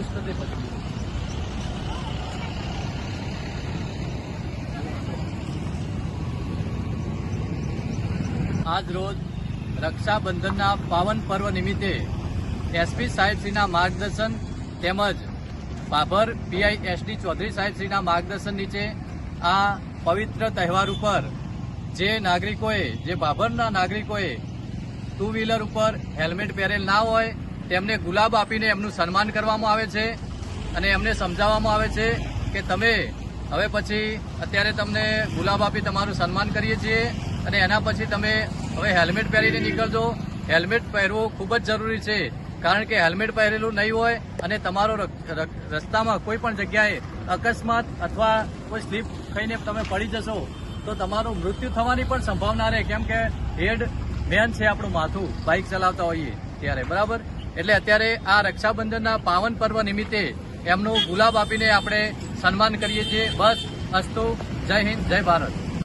તે પછી આજ રોજ રક્ષાબંધનના પાવન પર્વ નિમિત્તે એસપી સાહેબશ્રીના માર્ગદર્શન તેમજ બાભર પીઆઈ એસડી ચૌધરી સાહેબશ્રીના માર્ગદર્શન નીચે આ પવિત્ર તહેવાર ઉપર જે નાગરિકોએ, જે બાભરના નાગરિકોએ ટુ વ્હીલર ઉપર હેલ્મેટ પહેરેલ ના હોય તેમને ગુલાબ આપીને એમનું સન્માન કરવામાં આવે છે અને એમને સમજાવવામાં આવે છે કે તમે હવે પછી અત્યારે તમને ગુલાબ આપી તમારું સન્માન કરીએ છીએ અને એના પછી તમે હવે હેલ્મેટ પહેરીને નીકળજો. હેલ્મેટ પહેરવું ખૂબ જ જરૂરી છે, કારણ કે હેલ્મેટ પહેરેલું નહીં હોય અને તમારો રસ્તામાં કોઈ પણ જગ્યાએ અકસ્માત અથવા કોઈ સ્લીપ ખાઈને તમે પડી જશો, તો તમારું મૃત્યુ થવાની પણ સંભાવના રહે. કેમ કે હેડ મેન છે આપણું માથું, બાઇક ચલાવતા હોઈએ ત્યારે. બરાબર? એટલે અત્યારે આ રક્ષાબંધનના પાવન પર્વ નિમિત્તે એમનું ગુલાબ આપીને આપણે સન્માન કરીએ છીએ. બસ, અસ્તુ. જય હિન્દ, જય ભારત.